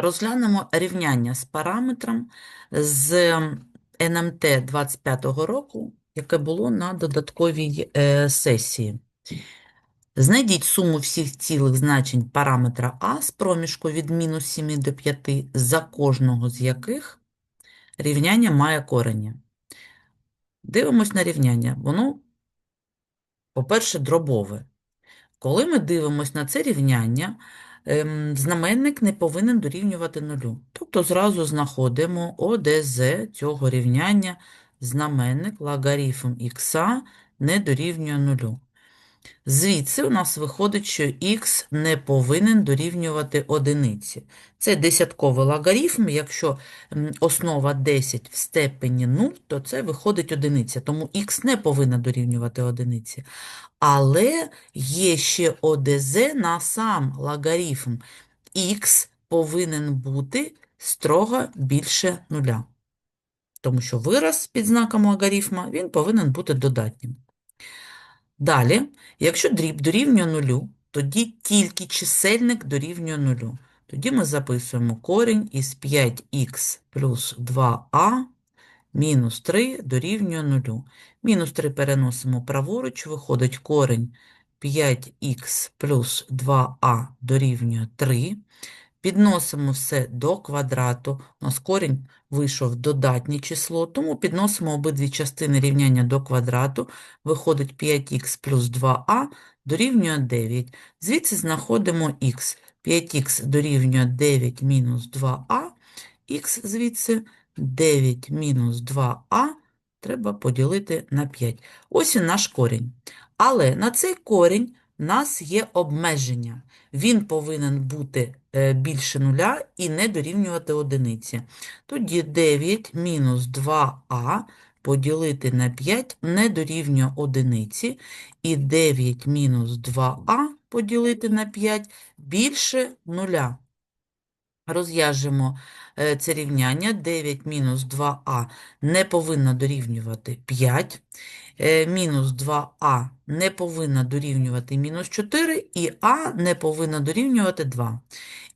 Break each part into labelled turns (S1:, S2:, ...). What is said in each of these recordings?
S1: Розглянемо рівняння з параметром з НМТ 25-го року, яке було на додатковій е, сесії. Знайдіть суму всіх цілих значень параметра А з проміжку від мінус 7 до 5, за кожного з яких рівняння має корені. Дивимось на рівняння. Воно, по-перше, дробове. Коли ми дивимося на це рівняння, знаменник не повинен дорівнювати нулю. Тобто зразу знаходимо ОДЗ цього рівняння знаменник логарифм х не дорівнює нулю. Звідси у нас виходить, що х не повинен дорівнювати одиниці. Це десятковий логарифм. Якщо основа 10 в степені 0, то це виходить одиниця. Тому х не повинна дорівнювати одиниці. Але є ще ОДЗ на сам логарифм. Х повинен бути строго більше нуля. Тому що вираз під знаком логарифма, він повинен бути додатнім. Далі, якщо дріб дорівнює нулю, тоді тільки чисельник дорівнює нулю. Тоді ми записуємо корінь із 5х плюс 2а мінус 3 дорівнює нулю. Мінус 3 переносимо праворуч, виходить корінь 5х плюс 2а дорівнює 3. Підносимо все до квадрату. У нас корінь вийшов додатнє число, тому підносимо обидві частини рівняння до квадрату. Виходить 5х плюс 2а дорівнює 9. Звідси знаходимо х. 5х дорівнює 9 мінус 2а, х звідси 9 мінус 2а треба поділити на 5. Ось і наш корінь. Але на цей корінь нас є обмеження. Він повинен бути е, більше нуля і не дорівнювати одиниці. Тоді 9 мінус 2а поділити на 5 не дорівнює одиниці, і 9 мінус 2а поділити на 5 більше нуля. Розв'яжемо е, це рівняння. 9 мінус 2а не повинно дорівнювати 5. Е, Мінус 2а не повинно дорівнювати мінус 4, і а не повинна дорівнювати 2.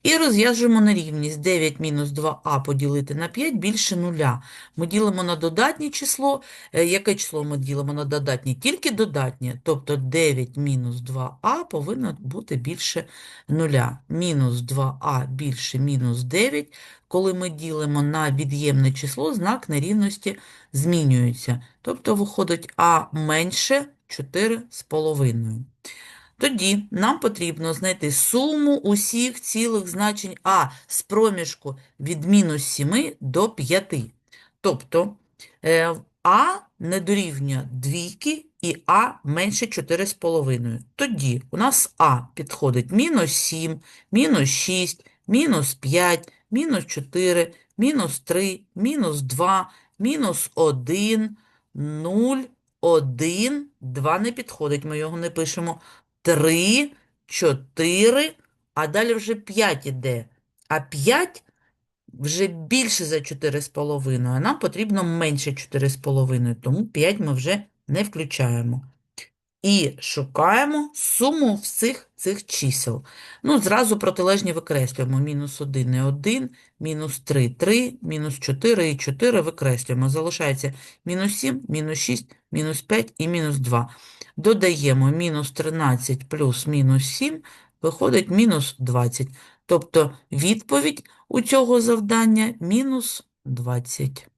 S1: І розв'яжемо нерівність. 9 мінус 2а поділити на 5 більше нуля. Ми ділимо на додатнє число. Е, Яке число ми ділимо на додатнє? Тільки додатнє. Тобто 9 мінус 2а повинно бути більше нуля. Мінус 2а більше мінус 9. Коли ми ділимо на від'ємне число, знак нерівності змінюється. Тобто виходить а менше 4,5. Тоді нам потрібно знайти суму усіх цілих значень а з проміжку від мінус 7 до 5. Тобто е, а не дорівнює двійки і а менше 4,5. Тоді у нас а підходить мінус 7, мінус 6, мінус 5, мінус 4, мінус 3, мінус 2, мінус 1, 0, 1, 2 не підходить, ми його не пишемо. 3, 4, а далі вже 5 іде. А 5 вже більше за 4,5, а нам потрібно менше 4,5, тому 5 ми вже не включаємо. І шукаємо суму всіх цих чисел. Ну, зразу протилежні викреслюємо. Мінус 1 і 1, мінус 3 – 3, мінус 4 і 4 викреслюємо. Залишається мінус 7, мінус 6, мінус 5 і мінус 2. Додаємо мінус 13 плюс мінус 7, виходить мінус 20. Тобто відповідь у цього завдання мінус 20.